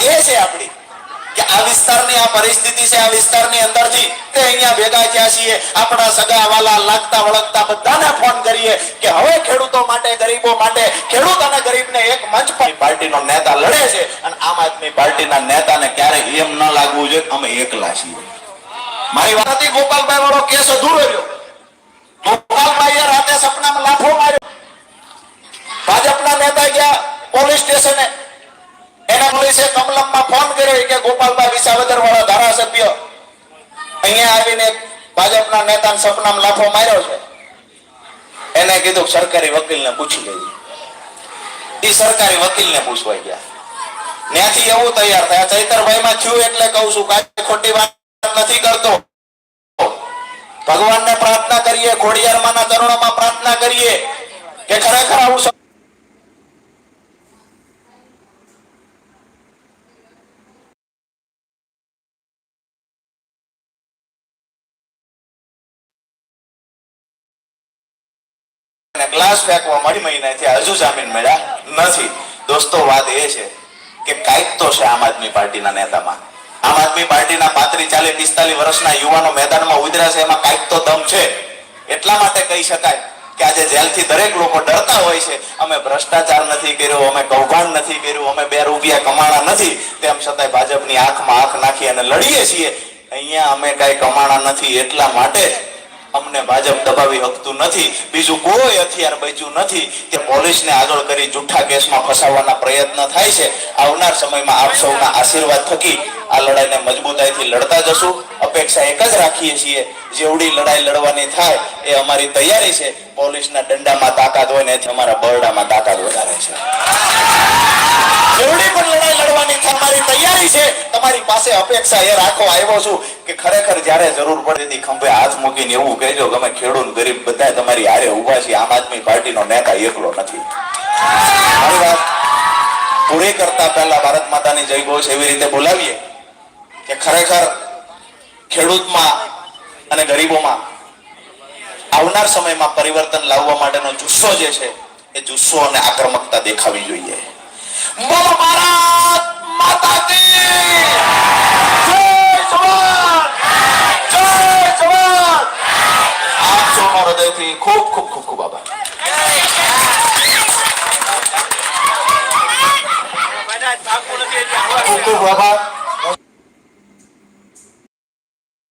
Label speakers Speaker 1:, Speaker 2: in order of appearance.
Speaker 1: એ છે આપણી. કે આ વિસ્તારની આ પરિસ્થિતિ છે, આ વિસ્તારની અંદરથી તે અહીંયા ભેગા થયા છીએ. આપણા સગા વાલા લાગતા વળગતા બધાને ફોન કરીએ કે હવે ખેડૂતો માટે, ગરીબો માટે, ખેડૂત અને ગરીબને એક મંચ પર. પાર્ટીનો નેતા લડે છે અને આમ આદમી પાર્ટીના નેતાને ક્યારે એમ ન લાગવું જોઈએ. અમે એકલા છીએ. મારી વાત હતી, ગોપાલભાઈ વાળો કેસ અધૂરો રહ્યો. ગોપાલભાઈએ રાતે સપનામાં લાફો માર્યો. ભાજપના નેતા ગયા પોલીસ સ્ટેશને. એના પોલીસે કમલમમાં ફોન કર્યો કે ગોપાલભાઈ વિસાવદર વાળા ધારાસભ્ય અહીંયા આવીને ભાજપના નેતા સપનામ લાફો માર્યો છે. એને કીધું સરકારી વકીલને પૂછી લેજો. એ સરકારી વકીલને પૂછવા ગયા. ત્યાંથી એવું તૈયાર થયા. ચૈતરભાઈ માં થયું એટલે કહું છું કાંઈ ખોટી વાત નથી કરતો. ભગવાનને પ્રાર્થના કરીએ, ખોડિયારમાંના ચરણોમાં પ્રાર્થના કરીએ કે ખરેખર આવું સ- ગ્લાસ ફેંકવા મળી મહિનાથી હજુ જામીન મળ્યા નથી. દોસ્તો, વાત એ છે કે કાંઈક તો છે આમ આદમી પાર્ટીના નેતામાં. આમ આદમી પાર્ટીના પાંત્રીસ, ચાલીસ, પિસ્તાલીસ વર્ષના યુવાનો મેદાનમાં ઉતર્યા છે, એમાં કાંઈક તો દમ છે. એટલા માટે કહી શકાય કે આજે જેલથી દરેક લોકો ડરતા હોય છે. અમે ભ્રષ્ટાચાર નથી કર્યો, અમે કૌભાંડ નથી કર્યું, અમે બે રૂપિયા કમાણા નથી. તેમ છતાંય ભાજપની આંખમાં આંખ નાખી અને લડીએ છીએ. અહીંયા અમે કાંઈ કમાણા નથી, એટલા માટે અમને ભાજપ દબાવી શકતું નથી. બીજું કોઈ હથિયાર બચ્યું નથી કે પોલીસને આગળ કરી જુઠ્ઠા કેસમાં ફસાવવાના પ્રયત્ન થાય છે. આવનાર સમયમાં આપ સૌના આશીર્વાદ થકી આ લડાઈને મજબૂતાઈથી લડતા જશું. અપેક્ષા એક જ રાખીએ છીએ, જેવડી લડાઈ લડવાની થાય એ અમારી તૈયારી છે. પોલીસના દંડામાં તાકાત હોય ને અમારા બરડામાં તાકાત વધારે છે. જેવડી પણ લડાઈ લડવાની અમારી તૈયારી છે. તમારી પાસે અપેક્ષા એ રાખવા આવ્યો છું કે ખરેખર જ્યારે જરૂર પડે ખંભે હાથ મૂકીને એવું કહેજો કે અમે ખેડૂત ગરીબ બધા તમારી હારે ઊભા છીએ. આમ આદમી પાર્ટીનો નેતા એકલો નથી. મારી વાત પૂરી કરતા પહેલા ભારત માતાની જય ઘોષ એવી રીતે બોલાવીએ કે ખરેખર ખેડૂતમાં અને ગરીબોમાં આવનાર સમયમાં પરિવર્તન લાવવા માટેનો જુસ્સો જે છે, એ જુસ્સો અને આક્રમકતા દેખાવી જોઈએ બોલો ભારત માતા કી જય જવાન જય જવાન આપ સૌનો હૃદયથી ખૂબ ખૂબ ખૂબ ખૂબ આભાર. ખૂબ ખૂબ આભાર.